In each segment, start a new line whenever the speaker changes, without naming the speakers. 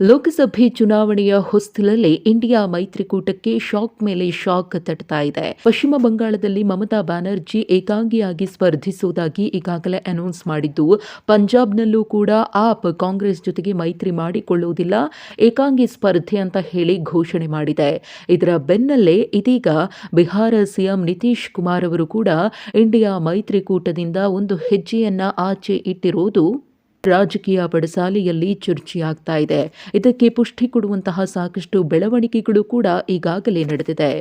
ಲೋಕಸಭೆ ಚುನಾವಣೆಯ ಹೊಸ್ತಿಲಲ್ಲಿ ಇಂಡಿಯಾ ಮೈತ್ರಿಕೂಟಕ್ಕೆ ಶಾಕ್ ಮೇಲೆ ಶಾಕ್ ತಟ್ತಾ ಇದೆ. ಪಶ್ಚಿಮ ಬಂಗಾಳದಲ್ಲಿ ಮಮತಾ ಬ್ಯಾನರ್ಜಿ ಏಕಾಂಗಿಯಾಗಿ ಸ್ಪರ್ಧಿಸುವುದಾಗಿ ಈಗಾಗಲೇ ಅನೌನ್ಸ್ ಮಾಡಿದ್ದು, ಪಂಜಾಬ್ನಲ್ಲೂ ಕೂಡ ಆಪ್ ಕಾಂಗ್ರೆಸ್ ಜೊತೆಗೆ ಮೈತ್ರಿ ಮಾಡಿಕೊಳ್ಳುವುದಿಲ್ಲ, ಏಕಾಂಗಿ ಸ್ಪರ್ಧೆ ಅಂತ ಹೇಳಿ ಘೋಷಣೆ ಮಾಡಿದೆ. ಇದರ ಬೆನ್ನಲ್ಲೇ ಇದೀಗ ಬಿಹಾರ ಸಿಎಂ ನಿತೀಶ್ ಕುಮಾರ್ ಅವರು ಕೂಡ ಇಂಡಿಯಾ ಮೈತ್ರಿಕೂಟದಿಂದ ಒಂದು ಹೆಜ್ಜೆಯನ್ನ ಆಚೆ ಇಟ್ಟಿರುವುದು ರಾಜಕೀಯ ಬಡಸಾಲೆಯಲ್ಲಿ ಚರ್ಚೆಯಾಗ್ತಾ ಇದೆ. ಇದಕ್ಕೆ ಪುಷ್ಟಿ ಕೊಡುವಂತಹ ಸಾಕಷ್ಟು ಬೆಳವಣಿಗೆಗಳು ಕೂಡ ಈಗಾಗಲೇ ನಡೆದಿದೆ.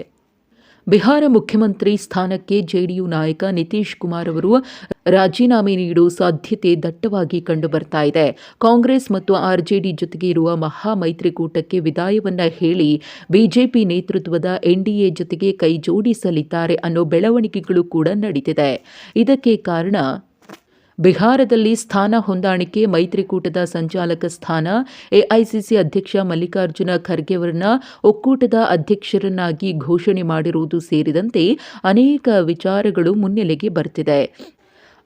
ಬಿಹಾರ ಮುಖ್ಯಮಂತ್ರಿ ಸ್ಥಾನಕ್ಕೆ ಜೆಡಿಯು ನಾಯಕ ನಿತೀಶ್ ಕುಮಾರ್ ಅವರು ರಾಜೀನಾಮೆ ನೀಡುವ ಸಾಧ್ಯತೆ ದಟ್ಟವಾಗಿ ಕಂಡುಬರ್ತಾ ಇದೆ. ಕಾಂಗ್ರೆಸ್ ಮತ್ತು ಆರ್ಜೆಡಿ ಜೊತೆಗೆ ಇರುವ ಮಹಾ ಮೈತ್ರಿಕೂಟಕ್ಕೆ ವಿದಾಯವನ್ನ ಹೇಳಿ ಬಿಜೆಪಿ ನೇತೃತ್ವದ ಎನ್ಡಿಎ ಜೊತೆಗೆ ಕೈ ಜೋಡಿಸಲಿದ್ದಾರೆ ಅನ್ನೋ ಬೆಳವಣಿಗೆಗಳು ಕೂಡ ನಡೆದಿದೆ ಇದಕ್ಕೆ ಕಾರಣ ಬಿಹಾರದಲ್ಲಿ ಸ್ಥಾನ ಹೊಂದಾಣಿಕೆ ಮೈತ್ರಿಕೂಟದ ಸಂಚಾಲಕ ಸ್ಥಾನ, ಎಐಸಿಸಿ ಅಧ್ಯಕ್ಷ ಮಲ್ಲಿಕಾರ್ಜುನ ಖರ್ಗೆ ಅವರನ್ನ ಒಕ್ಕೂಟದ ಅಧ್ಯಕ್ಷರನ್ನಾಗಿ ಘೋಷಣೆ ಮಾಡಿರುವುದು ಸೇರಿದಂತೆ ಅನೇಕ ವಿಚಾರಗಳು ಮುನ್ನೆಲೆಗೆ ಬರ್ತಿದೆ.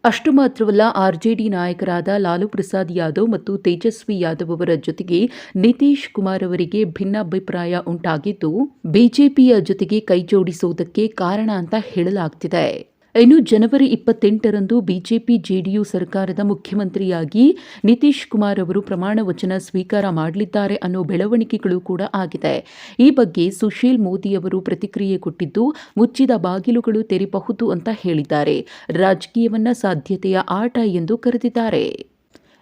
ಅಷ್ಟು ಮಾತ್ರವಲ್ಲ, ಆರ್ಜೆಡಿ ನಾಯಕರಾದ ಲಾಲು ಪ್ರಸಾದ್ ಯಾದವ್ ಮತ್ತು ತೇಜಸ್ವಿ ಯಾದವ್ ಅವರ ಜೊತೆಗೆ ನಿತೀಶ್ ಕುಮಾರ್ ಅವರಿಗೆ ಭಿನ್ನಾಭಿಪ್ರಾಯ ಉಂಟಾಗಿದ್ದು, ಬಿಜೆಪಿಯ ಜೊತೆಗೆ ಕೈಜೋಡಿಸುವುದಕ್ಕೆ ಕಾರಣ ಅಂತ ಹೇಳಲಾಗ್ತಿದೆ. ಇನ್ನು ಜನವರಿ ಇಪ್ಪತ್ತೆಂಟರಂದು ಬಿಜೆಪಿ ಜೆಡಿಯು ಸರ್ಕಾರದ ಮುಖ್ಯಮಂತ್ರಿಯಾಗಿ ನಿತೀಶ್ ಕುಮಾರ್ ಅವರು ಪ್ರಮಾಣ ವಚನ ಸ್ವೀಕಾರ ಮಾಡಲಿದ್ದಾರೆ ಅನ್ನೋ ಬೆಳವಣಿಗೆಗಳು ಕೂಡ ಆಗಿದೆ. ಈ ಬಗ್ಗೆ ಸುಶೀಲ್ ಮೋದಿ ಅವರು ಪ್ರತಿಕ್ರಿಯೆ ಕೊಟ್ಟಿದ್ದು, ಮುಚ್ಚಿದ ಬಾಗಿಲುಗಳು ತೆರೆಯಬಹುದು ಅಂತ ಹೇಳಿದ್ದಾರೆ. ರಾಜಕೀಯವನ್ನ ಸಾಧ್ಯತೆಯ ಆಟ ಎಂದು ಕರೆದಿದ್ದಾರೆ.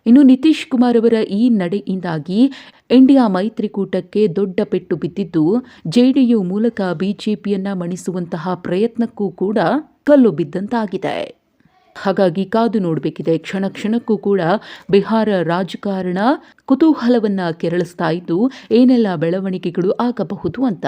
ಇನ್ನು ನಿತೀಶ್ ಕುಮಾರ್ ಅವರ ಈ ನಡೆಯಿಂದಾಗಿ ಇಂಡಿಯಾ ಮೈತ್ರಿಕೂಟಕ್ಕೆ ದೊಡ್ಡ ಪೆಟ್ಟು ಬಿದ್ದಿದ್ದು ಜೆಡಿಯು ಮೂಲಕ ಬಿಜೆಪಿಯನ್ನ ಮಣಿಸುವಂತಹ ಪ್ರಯತ್ನಕ್ಕೂ ಕೂಡ ಕಲ್ಲು ಬಿದ್ದಂತಾಗಿದೆ. ಹಾಗಾಗಿ ಕಾದು ನೋಡಬೇಕಿದೆ. ಕ್ಷಣ ಕ್ಷಣಕ್ಕೂ ಕೂಡ ಬಿಹಾರ ರಾಜಕಾರಣ ಕುತೂಹಲವನ್ನ ಕೆರಳಿಸ್ತಾ ಇದ್ದು, ಏನೆಲ್ಲ ಬೆಳವಣಿಗೆಗಳು ಆಗಬಹುದು ಅಂತ.